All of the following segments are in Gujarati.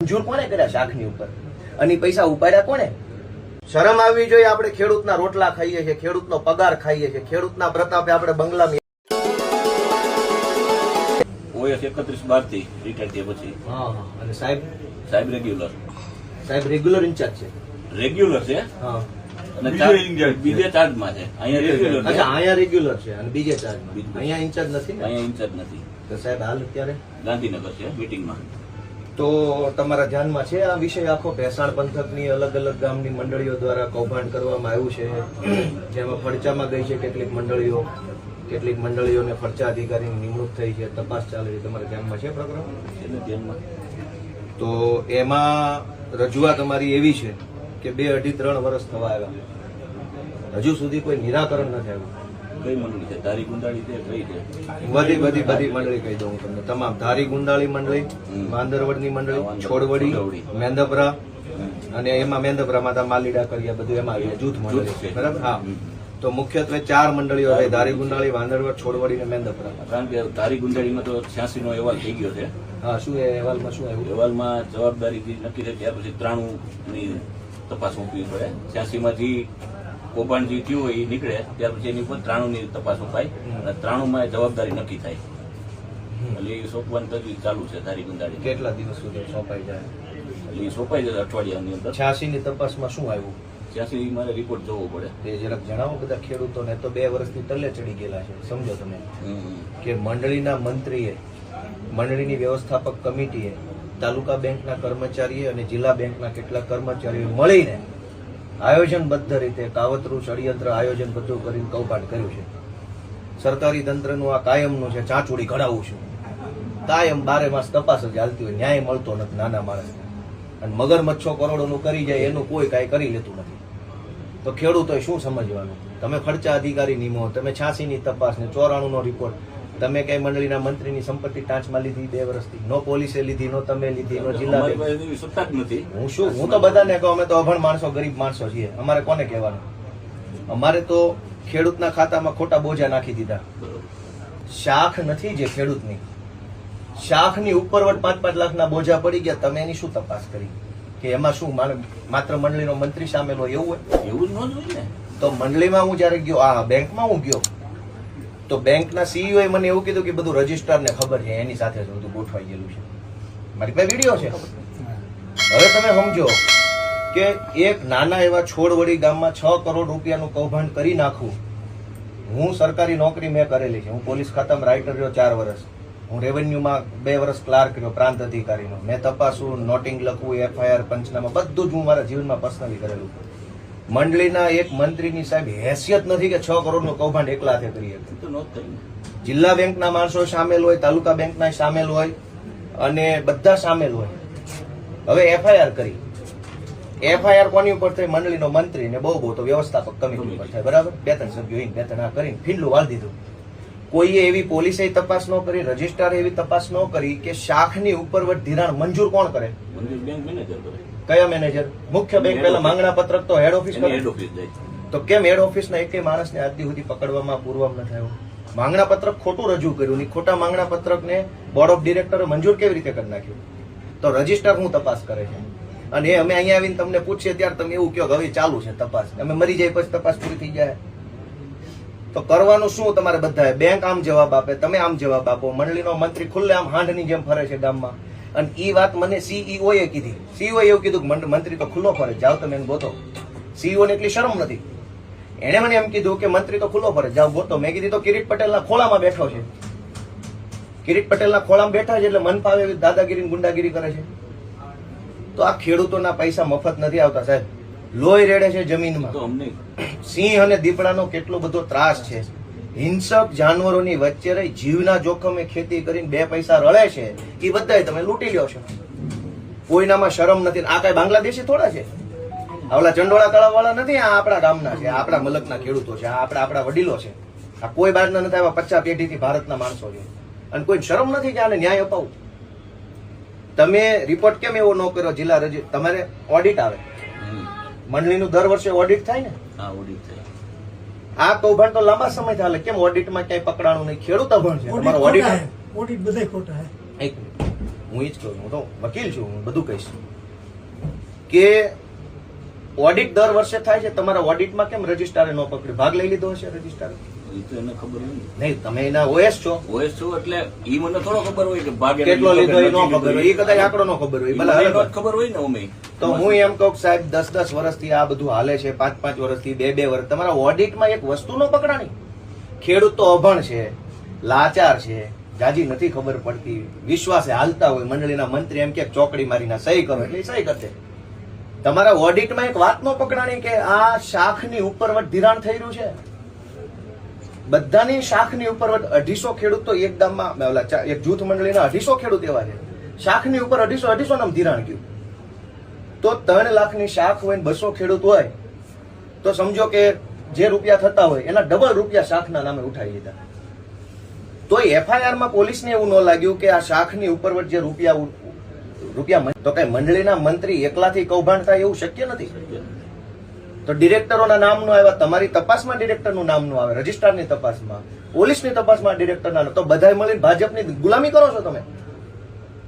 મંજૂર કોને કર્યા શાખની ઉપર? અને પૈસા ઉપાડ્યા કોને શરમ આવવી જોઈએ આપણે ખેડૂતના રોટલા ખાઈએ છીએ ખેડૂતનો પગાર ખાઈએ છીએ ખેડૂતના પ્રતાપે આપણે બંગલા ઓએસ એકત્રીસ બારથી રિટાયર થયા પછી. હા અને સાહેબ? સાહેબ રેગ્યુલર સાહેબ રેગ્યુલર ઇન્ચાર્જ છે. રેગ્યુલર છે? હા. અને બીજે ચાર્જમાં છે. અહીંયા રેગ્યુલર છે. અચ્છા અહીંયા રેગ્યુલર છે અને બીજે ચાર્જમાં. બીજું. અહીંયા ઇન્ચાર્જ નથી અહીંયા ઇન્ચાર્જ નથી. તો સાહેબ હાલ અત્યારે? ગાંધીનગર છે મીટિંગમાં તો તમારા ધ્યાનમાં છે આ વિષય આખો? ભેસાણ પંથકની અલગ અલગ ગામની મંડળીઓ દ્વારા કૌભાંડ કરવામાં આવ્યું છે. જેમાં ફરચામાં ગઈ છે કેટલીક મંડળીઓ. કેટલીક મંડળીઓને ફરચા અધિકારીની નિમણૂક થઈ છે. તપાસ ચાલે છે. તમારા ધ્યાનમાં છે પ્રકરણ? ધ્યાનમાં. તો એમાં રજૂઆત અમારી એવી છે કે બે અઢી ત્રણ વર્ષ થવા આવ્યા. હજુ સુધી કોઈ નિરાકરણ નથી આવ્યું કઈ મંડળી છે? તારી ગુંદાળી છે કઈ છે? બધી બધી બધી મંડળી કહી દઉં તમને. તમામ ધારી ગુંડાળી મંડળી માંદરવડની મંડળી છોડવડી છોડવડી. મેંદપરા અને એમાં મેંદપરામાં તા માલીડા કર્યા બધું એમાં આવી જૂથ મંડળી. બરાબર? હા. તો મુખ્યત્વે ચાર મંડળીઓ છે ધારી ગુંડાળી. વાંદરવડ છોડવડી અને મેંદપરા કારણ કે ધારી ગુંડાળી માં તો છ્યાસી નો અહેવાલ થઈ ગયો છે. હા શું એ અહેવાલમાં શું આવ્યું? અહેવાલમાં જવાબદારી નક્કી થઈ ત્યાર પછી ત્રાણું ની તપાસ મૂકવી પડે. છ્યાસી માં જે કૌભાંડ જે થયું હોય એ નીકળે ત્યાર પછી એની ઉપર ત્રાણુંની તપાસ અપાય અને ત્રાણુંમાં જવાબદારી નક્કી થાય. એટલે એ સોંપવાની તજવીજ ચાલુ છે તારી ગુંદાળી કેટલા દિવસ સુધી સોંપાઈ જાય? એટલે એ સોંપાઈ જાય અઠવાડિયાની અંદર. છ્યાસીની તપાસમાં શું આવ્યું? ત્યાંથી મારે રિપોર્ટ જોવો પડે. તે જરાક જણાવો બધા ખેડૂતોને તો બે વર્ષથી તલ્લે ચડી ગયેલા છે સમજો તમે. કે મંડળીના મંત્રીએ મંડળીની વ્યવસ્થાપક કમિટીએ તાલુકા બેંકના કર્મચારીએ અને જિલ્લા બેંકના કેટલાક કર્મચારીઓ મળીને આયોજનબદ્ધ રીતે કાવતરું ષડયંત્ર આયોજન બધું કરીને કૌભાંડ કર્યું છે. સરકારી તંત્રનું આ કાયમનું છે ચાંચુડી ઘડાવું છું, કાયમ બારે માસ તપાસ જ હાલતી હોય, ન્યાય મળતો નથી નાના માણસને. અને મગરમચ્છો કરોડોનું કરી જાય, એનું કોઈ કાંઈ કરી લેતું નથી. તો ખેડૂતોએ શું સમજવાનું? તમે ખર્ચા અધિકારી નિમો તમે છ્યાસી ની તપાસ ને ચોરાણુંનો રિપોર્ટ તમે કઈ મંડળીના મંત્રીની સંપત્તિ ટાંચમાં લીધી બે વર્ષથી? નો પોલીસે લીધી નો તમે લીધી નો જિલ્લા સત્તા જ નથી. હું શું? હું તો બધાને કહું અમે તો અભણ માણસો ગરીબ માણસો છીએ. અમારે કોને કહેવાનું? અમારે તો ખેડૂતના ખાતામાં ખોટા બોજા નાખી દીધા. શાખ નથી જે ખેડૂતની. શાખની ઉપરવટ પાંચ પાંચ લાખના બોજા પડી ગયા. તમે એની શું તપાસ કરી? કે એમાં શું માત્ર મંડળીનો મંત્રી સામેલ હોય એવું હોય? એવું જ ન જોઈએ. ને તો મંડળીમાં હું જ્યારે ગયો આ બેંકમાં હું ગયો તો બેંકના સીઈઓ મને એવું કીધું કે બધું રજિસ્ટ્રારને ખબર છે, એની સાથે જ બધું ગોઠવાઈ ગયેલું છે. મારી પાસે વીડિયો છે. હવે તમે સમજો કે એક નાના એવા છોડવડી ગામમાં છ કરોડ રૂપિયાનું કૌભાંડ કરી નાખવું હું સરકારી નોકરી મેં કરેલી છે. હું પોલીસ ખાતામાં રાઇટર રહ્યો ચાર વર્ષ. હું રેવન્યુમાં બે વર્ષ ક્લાર્ક રહ્યો, પ્રાંત અધિકારીનો. મેં તપાસું, નોટિંગ લખવું, એફઆઈઆર પંચનામા બધું જ હું મારા જીવનમાં પર્સનલી કરેલું. મંડળીના એક મંત્રીની સાહેબ હેસિયત નથી કે છ કરોડનું કૌભાંડ એકલા હાથે કરી શકે. જિલ્લા બેંકના માણસો સામેલ હોય તાલુકા બેંકના સામેલ હોય અને બધા સામેલ હોય. હવે એફઆઈઆર કરી. એફઆઈઆર કોની ઉપર થઈ? મંડળીનો મંત્રી ને બહુ બહુ તો વ્યવસ્થાપક કમિટી ઉપર થાય બરાબર? બે ત્રણ સભ્યો હોય બે ત્રણ આ કરીને ફીંડલું વાળ દીધું. કોઈએ એવી પોલીસે તપાસ ન કરી રજિસ્ટ્રારે એવી તપાસ ન કરી કે શાખની ઉપરવટ ધિરાણ મંજૂર કોણ કરે? બેંક મેનેજર કરે. કયા મેનેજર મુખ્ય બેંક પહેલા માંગણા પત્રક તો હેડ ઓફિસ હેડ ઓફિસ તો કેમ હેડ ઓફિસના એકેય માણસને આજથી સુધી પકડવામાં પૂર્વમ ન થયો? માંગણા પત્રક ખોટું રજૂ કર્યું ની ખોટા માંગણા પત્રકને બોર્ડ ઓફ ડિરેક્ટરે મંજૂર કેવી રીતે કરી નાખ્યું? તો રજિસ્ટર હું તપાસ કરે છે. અને એ અમે અહીંયા આવીને તમને પૂછીએ ત્યારે તમે એવું કહો કે હવે ચાલુ છે તપાસ. અમે મરી જાય પછી તપાસ પૂરી થઈ જાય. તો કરવાનું શું તમારે બધાએ? બેંક આમ જવાબ આપે તમે આમ જવાબ આપો. મંડળીનો મંત્રી ખુલ્લે આમ હાંડની જેમ ફરે છે ગામમાં. અને ઈ વાત મને સીઈઓએ એ કીધી. સીઈઓએ એવું કીધું કે મંત્રી તો ખુલ્લો ફરે જાઓ તમે એને ગોતો. સીઈઓને એટલી શરમ નથી. એણે મને એમ કીધું કે મંત્રી તો ખુલ્લો ફરે જાઓ ગોતો. મેં કીધી તો કિરીટ પટેલના ખોળામાં બેઠો છે. કિરીટ પટેલના ખોળામાં બેઠા છે એટલે મન ફાવે એવી દાદાગીરી ગુંડાગીરી કરે છે. તો આ ખેડૂતોના પૈસા મફત નથી આવતા સાહેબ. લોહી રેડે છે જમીનમાં. તો અમને સિંહ અને દીપડાનો કેટલો બધો ત્રાસ છે. હિંસક જાનવરોની વચ્ચે રહી જીવના જોખમે ખેતી કરીને બે પૈસા રળે છે એ બધાય તમે લૂંટી લ્યો છો. કોઈનામાં શરમ નથી. આ કઈ બાંગ્લાદેશી થોડા છે? આવલા ચંડોળા તળાવ વાળા નથી આ આપણા ગામના છે આ આપણા મલકના ખેડૂતો છે આ આપણા આપણા વડીલો છે. આ કોઈ બહારના નથી આવ્યા પચાસ પેઢીથી ભારતના માણસો છે. અને કોઈ શરમ નથી કે આને ન્યાય અપાવું? તમે રિપોર્ટ કેમ એવો ન કર્યો? જિલ્લા રજી તમારે ઓડિટ આવે. મંડળીનું દર વર્ષે ઓડિટ થાય ને? હા ઓડિટ થાય. આ કૌભાંડ તો લાંબા સમય ચાલે કેમ ઓડિટમાં ક્યાંય પકડાણું નહીં? ખેડૂત અભણ છે. તમારો ઓડિટ ઓડિટ બધા ખોટા એક હું એ જ કહું હું તો વકીલ છું. હું બધું કહીશ. કે ઓડિટ દર વર્ષે થાય છે. તમારા ઓડિટમાં કેમ રજિસ્ટ્રારે ન પકડ્યું ભાગ લઈ લીધો હશે રજિસ્ટ્રારે એ તો એને ખબર હોય નહીં તમે એના ઓએસ છો. ઓએસ છું એટલે ઈ મને થોડો ખબર હોય કે ભાગ કેટલો લીધો એ ન ખબર હોય. એ કદાચ આંકડો ન ખબર હોય ભલે મને અલગ નો જ વાત. ખબર હોય ને અમે. તો હું એમ કહું સાહેબ દસ દસ વર્ષથી આ બધું હાલે છે પાંચ પાંચ વર્ષથી બે બે વર્ષ. તમારા ઓડિટમાં એક વસ્તુ નો પકડાણી. ખેડૂત તો અભણ છે લાચાર છે જાજી નથી ખબર પડતી વિશ્વાસે હાલતા હોય મંડળીના મંત્રી એમ કે ચોકડી મારીને સહી કરો એટલે સહી કરશે. તમારા ઓડિટમાં એક વાત નો પકડાણી કે આ શાખની ઉપર ધિરાણ થઈ રહ્યું છે? બધાની શાખની ઉપર અઢીસો ખેડૂત તો એક ગામમાં એક જૂથ મંડળીના અઢીસો ખેડૂત એવા છે. શાખની ઉપર અઢીસો અઢીસો નામ ધિરાણ ગયું. તો ત્રણ લાખની શાખ હોય બસો ખેડૂત હોય, તો સમજો કે જે રૂપિયા થતા હોય, એના ડબલ રૂપિયા શાખના નામે ઉઠાવી લીધા તો એફઆઈઆરમાં પોલીસને એવું ન લાગ્યું કે આ શાખની ઉપરવટ જે રૂપિયા રૂપિયા તો કઈ મંડળીના મંત્રી એકલાથી કૌભાંડ થાય એવું શક્ય નથી? તો ડિરેક્ટરોના નામ નો આવ્યા, તમારી તપાસમાં ડિરેક્ટરનું નામનું આવે, રજિસ્ટ્રારની તપાસમાં, પોલીસની તપાસમાં ડિરેક્ટરના. તો બધાય મળીને ભાજપની ગુલામી કરો છો તમે.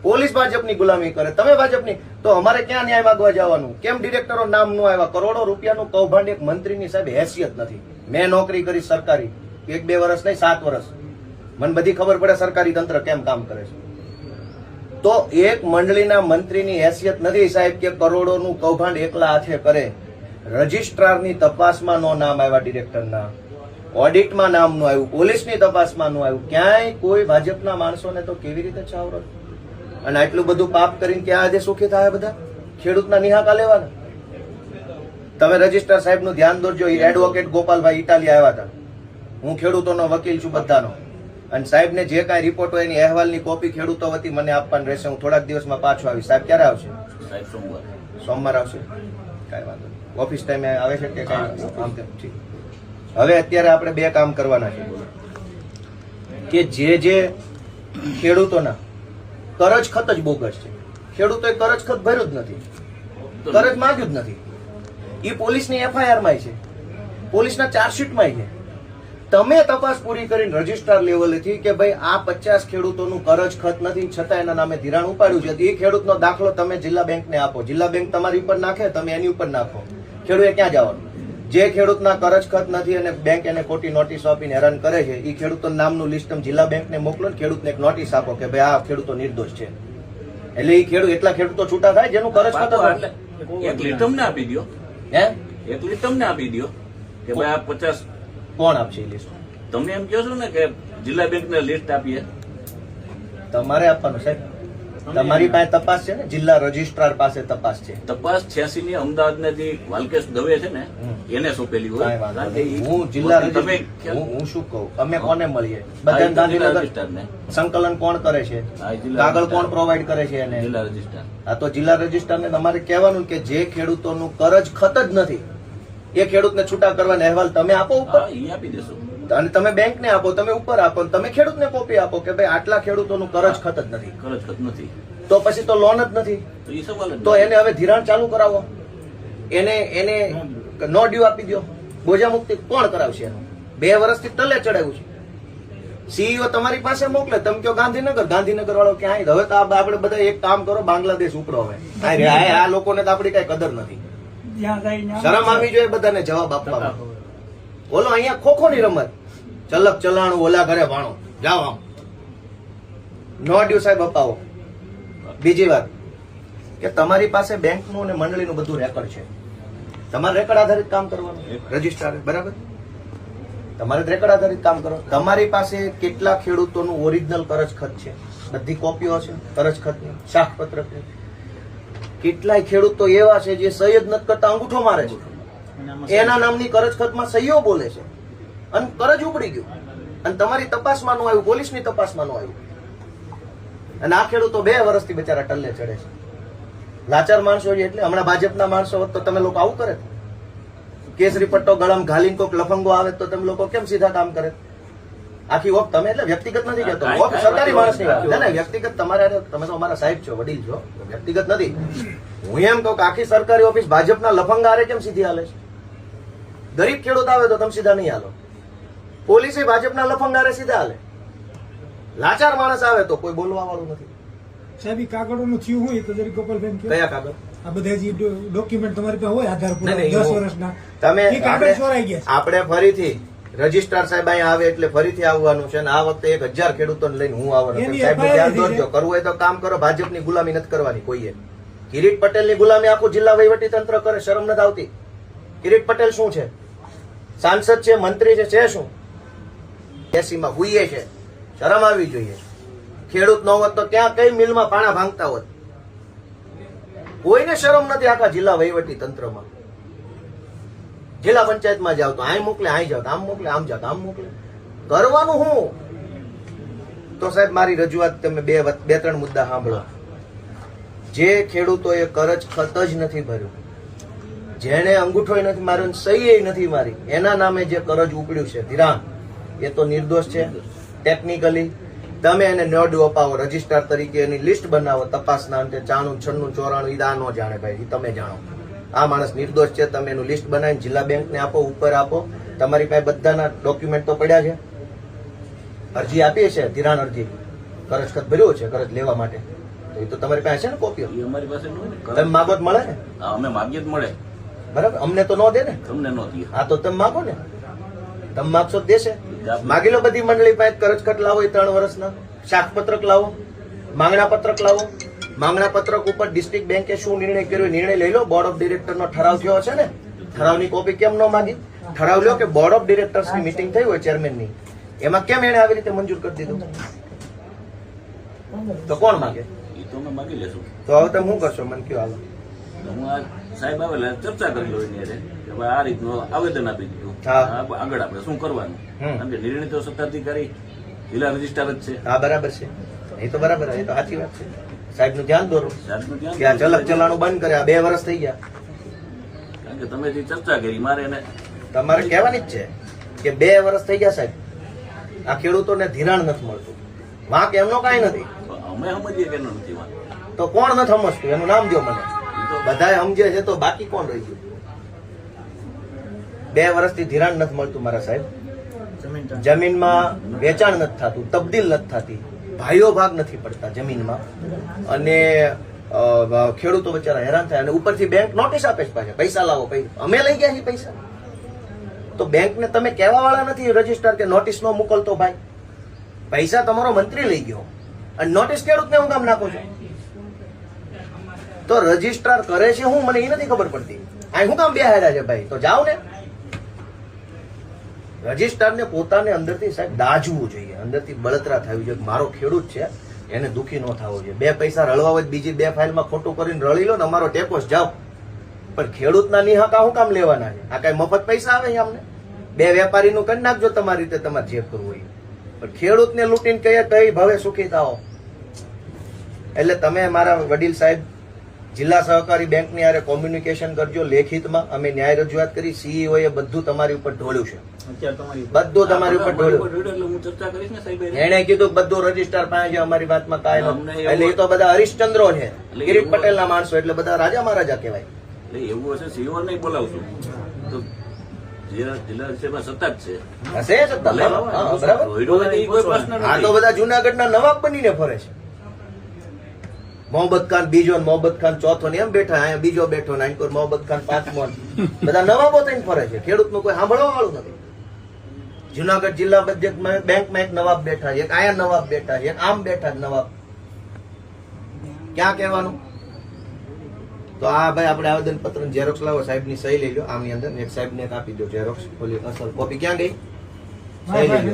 પોલીસ ભાજપની ગુલામી કરે, તમે ભાજપની. તો અમારે ક્યાં ન્યાય માંગવા જવાનું? કેમ ડિરેક્ટરો નામનું આવ્યા? કરોડો રૂપિયાનું કૌભાંડ એક મંત્રીની સાહેબ હેસિયત નથી. મેં નોકરી કરી સરકારી, એક બે વર્ષ નહીં, સાત વર્ષ. મને બધી ખબર પડે સરકારી તંત્ર કેમ કામ કરે છે. તો એક મંડળીના મંત્રીની હેસિયત નથી સાહેબ કે કરોડોનું કૌભાંડ એકલા હાથે કરે. રજિસ્ટ્રારની તપાસમાં નો નામ આવ્યા ડિરેક્ટરના. ઓડિટમાં નામનું આવ્યું. પોલીસની તપાસમાં નું આવ્યું. ક્યાંય કોઈ ભાજપના માણસોને તો કેવી રીતે છાવરો અને આટલું બધું પાપ કરીને ક્યાં આજે સુખી થાય બધા? ખેડૂતના નિહાકા લેવાના. તમે રજિસ્ટ્રાર સાહેબનું ધ્યાન દોરજો. એ એડવોકેટ ગોપાલભાઈ ઇટાલી આવ્યા હતા. હું ખેડૂતોનો વકીલ છું બધાનો. અને સાહેબને જે કાંઈ રિપોર્ટ હોય એની અહેવાલની કોપી ખેડૂતો વતી મને આપવાની રહેશે. હું થોડાક દિવસમાં પાછો આવીશ. સાહેબ ક્યારે આવશે? સાહેબ સોમવાર. સોમવાર આવશે? કાંઈ વાંધો ઓફિસ ટાઈમે આવે છે કે હવે અત્યારે આપણે બે કામ કરવાના છે. કે જે જે ખેડૂતોના કરજ ખત જ બોગસ છે. ખેડૂતોએ કરજ ખત ભર્યું જ નથી. કરજ માંગ્યું જ નથી. એ પોલીસની એફઆઈઆરમાં છે. પોલીસના ચાર્જશીટમાં છે. તમે તપાસ પૂરી કરીને રજીસ્ટ્રાર લેવલેથી કે ભાઈ આ પચાસ ખેડૂતોનું કરજ ખત નથી, છતાં એના નામે ધિરાણ ઉપાડ્યું છે એ ખેડૂતનો દાખલો તમે જિલ્લા બેંકને આપો. જિલ્લા બેંક તમારી ઉપર નાખે, તમે એની ઉપર નાખો. ખેડૂતે ક્યાં જવાનું? જે ખેડૂતના કરજ ખત નથી અને બેંક એને ખોટી નોટિસ આપીને હેરાન કરે છે એ ખેડૂતો નામનું લિસ્ટ તમે જિલ્લા બેંકને મોકલો ને ખેડૂતને એક નોટિસ આપો કે ભાઈ આ ખેડૂતો નિર્દોષ છે. એટલે એ ખેડૂત એટલા ખેડૂતો છૂટા થાય જેનું કરજ ખત એક લીટ તમને આપી દો હે? એક લીટ તમને આપી દો કે ભાઈ આ પચાસ કોણ આપશે એ લિસ્ટ તમે એમ કહો છો ને કે જિલ્લા બેંક ને લિસ્ટ આપીએ. તમારે આપવાનું સાહેબ. તમારી પાસે તપાસ છે ને? જિલ્લા રજિસ્ટ્રાર પાસે તપાસ છે. તપાસ છ્યાસી ની અમદાવાદ ને જે વાલકેશ દવે છે ને એને સોંપેલી હોય. હું જિલ્લા હું શું કહું? અમે કોને મળીએ? બધા ગાંધીનગર સંકલન કોણ કરે છે? કાગળ કોણ પ્રોવાઈડ કરે છે એને? જિલ્લા રજિસ્ટ્રાર. આ તો જિલ્લા રજિસ્ટ્રારને તમારે કહેવાનું કે જે ખેડૂતોનું કરજ ખત જ નથી એ ખેડૂતને છૂટા કરવાના અહેવાલ તમે આપો ઉપર? આપી દેશો. અને તમે બેંકને આપો તમે ઉપર આપો તમે ખેડૂતને કોપી આપો કે ભાઈ આટલા ખેડૂતોનું કરજ ખત જ નથી. કરજ ખત નથી. તો પછી તો લોન જ નથી. તો ઈ સવાલ જ તો નથી. એને હવે ધિરાણ ચાલુ કરાવો. એને એને નો ડ્યુ આપી દો બોજા મુક્તિ કોણ કરાવશે એનું? બે વર્ષથી તલે ચડાવ્યું છે. સીઈઓ તમારી પાસે મોકલે. તમે કયો ગાંધીનગર. ગાંધીનગર વાળો ક્યાંય હવે તો આપણે બધા એક કામ કરો બાંગ્લાદેશ ઉપરો હવે. આ લોકોને તો આપણી કઈ કદર નથી. શરમ આવી જોઈએ બધાને જવાબ આપવા બોલો અહીંયા ખોખો ની રમત. ચલક ચલાણું ઓલા ઘરે ભાણું. જાઓ આમ. નો ડ્યુ સાહેબ અપાવો. બીજી વાત કે તમારી પાસે બેંકનું અને મંડળીનું બધું રેકોર્ડ છે. તમારે રેકોર્ડ આધારિત કામ કરવાનું રજિસ્ટ્રાર બરાબર? તમારે રેકોર્ડ આધારિત કામ કરો. તમારી પાસે કેટલા ખેડૂતોનું ઓરિજિનલ કરજ ખત છે? બધી કોપીઓ છે કરજ ખતની શાખ પત્રકની કેટલાય ખેડૂતો એવા છે જે સહી જ નથી કરતા અંગૂઠો મારે છે. એના નામની કરજ ખતમાં સહીઓ બોલે છે. અને કરજ ઉપડી ગયું. અને તમારી તપાસમાં નું આવ્યું પોલીસની તપાસમાં નું આવ્યું. અને આ ખેડૂતો બે વર્ષથી બિચારા ટલ્લે ચડે છે. લાચાર માણસો છે એટલે હમણાં ભાજપના માણસો હોત તો તમે લોકો આવું કરે. કેસરી પટ્ટો ગળમ ઘાલીને કોક લફંગો આવે તો તમે લોકો કેમ સીધા કામ કરે? આખી વખત તમે એટલે વ્યક્તિગત નથી કહેતો. વખત સરકારી માણસની વાત. ના, વ્યક્તિગત તમારે તમે તો અમારા સાહેબ છો વડીલ છો. વ્યક્તિગત નથી. હું એમ કહું કે આખી સરકારી ઓફિસ ભાજપના લફંગા આરે કેમ સીધી હાલે છે? ગરીબ ખેડૂત આવે તો તમે સીધા નહીં હાલો. પોલીસે ભાજપના લફંગારે સીધા હાલે. લાચાર માણસ આવે તો કોઈ બોલવા વાળું નથી. સાહેબ ઈ કાગળોનું થયું હોય તો જરી ગોપાલભાઈ કયા કાગળ? આ બધા જે ડોક્યુમેન્ટ તમારી પાસે હોય આધાર નહીં, દસ વર્ષના તમે કાગળ આપણે- ચોરાઈ ગયા આપણે ફરીથી રજીસ્ટ્રાર સાહેબ અહીંયા આવે એટલે ફરીથી આવવાનું છે અને આ વખતે એક હજાર ખેડૂતોને લઈને હું આવવાનો ધ્યાન દોરજો કરવું હોય તો કામ કરો ભાજપની ગુલામી નથી કરવાની કોઈએ. કિરીટ પટેલની ગુલામી આખું જિલ્લા વહીવટી તંત્ર કરે શરમ નથી આવતી. કિરીટ પટેલ શું છે? સાંસદ છે મંત્રી છે છે શું? એસીમાં હુઈએ છે. શરમ આવવી જોઈએ. ખેડૂત ન હોત તો ક્યાં કઈ મિલમાં પાણા ભાંગતા હોત? કોઈને શરમ નથી આખા જિલ્લા વહીવટી તંત્રમાં? જિલ્લા પંચાયતમાં જાવ તો અહીં મોકલે અહીં જાવ આમ મોકલે, આમ જાવ આમ મોકલે. કરવાનું હું? તો સાહેબ, મારી રજૂઆત તમે બે બે ત્રણ મુદ્દા સાંભળો. જે ખેડૂતોએ કરજ ખત જ નથી ભર્યું, જેણે અંગૂઠો નથી માર્યો સહી નથી મારી, એના નામે જે કરજ ઉપડ્યું છે, ધિરાણ એ તો નિર્દોષ છે. ટેકનિકલી તમે એને નોડું અપાવો રજિસ્ટર તરીકે એની લિસ્ટ બનાવો તપાસના અંતે ચાણું છન્નું ચોરાણું ઈ આ ન જાણે ભાઈ તમે જાણો. આ માણસ નિર્દોષ છે તમે એનું લિસ્ટ બનાવીને જિલ્લા બેંકને આપો ઉપર આપો. તમારી પાસે બધાના ડોક્યુમેન્ટ તો પડ્યા છે. અરજી આપી છે ધિરાણ અરજી. કરજ ખત ભર્યો છે કરજ લેવા માટે. તો એ તો તમારી પાસે છે ને કોપીઓ? અમારી પાસે ન ને. તમે માગો તો મળે ને? અમે માગીએ જ મળે. બરાબર અમને તો ન દે ને? તમને દે. હા તો તમે માગો ને. તમે માગશો દેશે. માગી લો બધી મંડળી પાસે કરજ ખત લાવો એ ત્રણ વર્ષના. શાકપત્રક લાવો માંગણા પત્રક લાવો. માંગણા પત્રક ઉપર ડિસ્ટ્રિક્ટ બેંકે શું નિર્ણય કર્યો નિર્ણય લઈ લો. બોર્ડ ઓફ ડિરેક્ટરનો ઠરાવ થયો છે ને? ઠરાવની કોપી કેમ ન માગી? ઠરાવ લ્યો કે બોર્ડ ઓફ ડિરેક્ટર્સની મીટિંગ થઈ હોય ચેરમેનની એમાં કેમ એને આવી રીતે મંજૂર કરી દીધું? તો કોણ માગે? તો અમે માગી લેશું. તો હવે તમે શું કરશો? મને કયો હાલો. હું આ સાહેબ આવેલા ચર્ચા કરી લો એની કે ભાઈ આ રીતનું આવેદન આપી દીધું. આગળ આપણે શું કરવાનું? કારણ કે નિર્ણય તો સત્તાધિકારી જિલ્લા રજિસ્ટ્રાર જ છે. હા બરાબર છે. એ તો બરાબર એ તો સાચી વાત છે. સાહેબનું ધ્યાન દોરો. કે આ ચલક ચલાણું બંધ કરે આ બે વર્ષ થઈ ગયા. કારણ કે તમે જે ચર્ચા કરી મારે એને તમારે કહેવાની જ છે કે બે વર્ષ થઈ ગયા સાહેબ. આ ખેડૂતોને ધિરાણ નથી મળતું. વાંક એમનો કાંઈ નથી. તો અમે સમજીએ કે નથી વાંક તો કોણ નથી સમજતું? એનું નામ દો મને. બધાએ સમજે છે તો બાકી કોણ રહી ગયું? બે વર્ષથી ધિરાણ નથી મળતું મારા સાહેબ. જમીનમાં વેચાણ નથી થતું તબદીલ નથી થતી. ભાઈઓ ભાગ નથી પડતા જમીનમાં. અને ખેડૂતો બચારા હેરાન થાય. અને ઉપરથી બેંક નોટિસ આપે છે પાછા પૈસા લાવો અમે લઈ ગયા છીએ પૈસા. તો બેંકને તમે કહેવા વાળા નથી રજિસ્ટર કે નોટિસ નો મોકલતો ભાઈ. પૈસા તમારો મંત્રી લઈ ગયો. અને નોટિસ ખેડૂતને હું કામ નાખો છો? તો રજીસ્ટ્રાર કરે છે હું મને એ નથી ખબર પડતી. આ હું કામ બે હેરા છે ભાઈ? તો જાઓ ને. રજિસ્ટ્રારને પોતાને અંદરથી સાહેબ દાજવું જોઈએ. અંદરથી બળતરા થવી જોઈએ મારો ખેડૂત છે, એને દુખી ન થવો જોઈએ. બે પૈસા રળવા હોય બીજી બે ફાઇલમાં ખોટું કરીને રળી લો ને અમારો ટેકો જ જાઓ. પણ ખેડૂતના નિહાકા શું કામ લેવાના છે? આ કઈ મફત પૈસા આવે અમને? બે વેપારીનું કરી નાખજો તમારી રીતે તમારે જે કરવું હોય. પણ ખેડૂતને લૂંટીને કહીએ કઈ ભાવે સુખી થાઓ. એટલે તમે મારા વડીલ સાહેબ જિલ્લા સહકારી બેંકની આરે કોમ્યુનિકેશન કરજો લેખિતમાં. અમે ન્યાય રજૂઆત કરી. સીઈઓ એ બધું તમારી ઉપર ઢોળ્યું છે. બધું તમારી ઉપર ઢોળ્યું. ને એને. કીધું બધું રજિસ્ટર પાસે અમારી વાતમાં એવું- એટલે એ તો બધા હરિશ્ચંદ્રો છે. ગિરીશ પટેલના માણસો એટલે બધા રાજા મહારાજા કહેવાય. એવું હશે સીઓ નહીં બોલાવશું. સત્તા છે. આ તો બધા જુનાગઢના નવાબ બનીને ફરે છે. મોહમ્મદ ખાન બીજો ને ખાન ચોથો ને એમ બેઠા અહીંયા બીજો બેઠો ને અહીં મોહમ્મદ ખાન પાંચમો બધા નવાબો થઈને ફરે છે. ખેડૂતનું કોઈ સાંભળવા વાળું નથી. જુનાગઢ જિલ્લા બજેટમાં બેંકમાં એક નવાબ બેઠા છે, એક આયા નવાબ બેઠા છે, એક આમ બેઠા નવાબ. ક્યાં કહેવાનું? તો આ ભાઈ આપણે આવેદન પત્ર ઝેરોક્સ લાવો સાહેબની સહી લઈ લો આમની અંદર એક સાહેબ ને આપી દો ઝેરોક્સ ઓલી અસલ કોપી ક્યાં ગઈ? સહી લઈ લો.